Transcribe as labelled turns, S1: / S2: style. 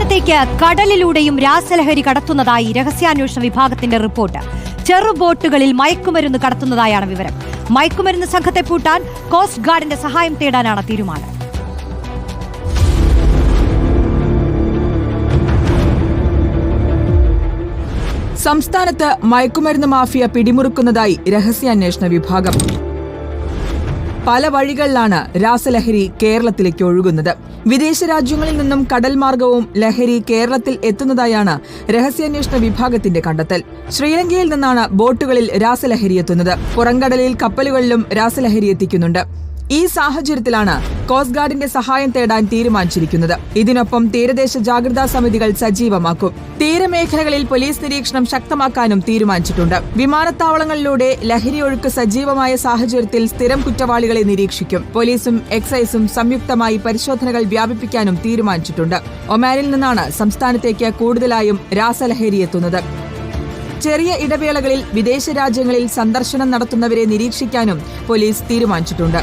S1: സംസ്ഥാനത്തേക്ക് കടലിലൂടെയും രാസലഹരി കടത്തുന്നതായി രഹസ്യാന്വേഷണ വിഭാഗത്തിന്റെ റിപ്പോർട്ട്. ചെറു ബോട്ടുകളിൽ മയക്കുമരുന്ന് കടത്തുന്നതായാണ് വിവരം. മയക്കുമരുന്ന് സംഘത്തെ പൂട്ടാൻ കോസ്റ്റ് ഗാർഡിന്റെ സഹായം തേടാനാണ് തീരുമാനം.
S2: സംസ്ഥാനത്ത് മയക്കുമരുന്ന് മാഫിയ പിടിമുറുക്കുന്നതായി രഹസ്യാന്വേഷണ വിഭാഗം. പല വഴികളിലാണ് രാസലഹരി കേരളത്തിലേക്ക് ഒഴുകുന്നത്. വിദേശ രാജ്യങ്ങളിൽ നിന്നും കടൽ മാർഗവും ലഹരി കേരളത്തിൽ എത്തുന്നതായാണ് രഹസ്യാന്വേഷണ വിഭാഗത്തിന്റെ കണ്ടെത്തൽ. ശ്രീലങ്കയിൽ നിന്നാണ് ബോട്ടുകളിൽ രാസലഹരി എത്തുന്നത്. പുറംകടലിൽ കപ്പലുകളിലും രാസലഹരി എത്തിക്കുന്നുണ്ട്. ഈ സാഹചര്യത്തിലാണ് കോസ്റ്റ് ഗാർഡിന്റെ സഹായം തേടാൻ തീരുമാനിച്ചിരിക്കുന്നത്. ഇതിനൊപ്പം തീരദേശ ജാഗ്രതാ സമിതികൾ സജീവമാക്കും. തീരമേഖലകളിൽ പോലീസ് നിരീക്ഷണം ശക്തമാക്കാനും തീരുമാനിച്ചിട്ടുണ്ട്. വിമാനത്താവളങ്ങളിലൂടെ ലഹരി ഒഴുക്ക് സജീവമായ സാഹചര്യത്തിൽ സ്ഥിരം കുറ്റവാളികളെ നിരീക്ഷിക്കും. പോലീസും എക്സൈസും സംയുക്തമായി പരിശോധനകൾ വ്യാപിപ്പിക്കാനും തീരുമാനിച്ചിട്ടുണ്ട്. ഒമാനിൽ നിന്നാണ് സംസ്ഥാനത്തേക്ക് കൂടുതലായും രാസലഹരി എത്തുന്നത്. ചെറിയ ഇടവേളകളിൽ വിദേശ രാജ്യങ്ങളിൽ സന്ദർശനം നടത്തുന്നവരെ നിരീക്ഷിക്കാനും പോലീസ് തീരുമാനിച്ചിട്ടുണ്ട്.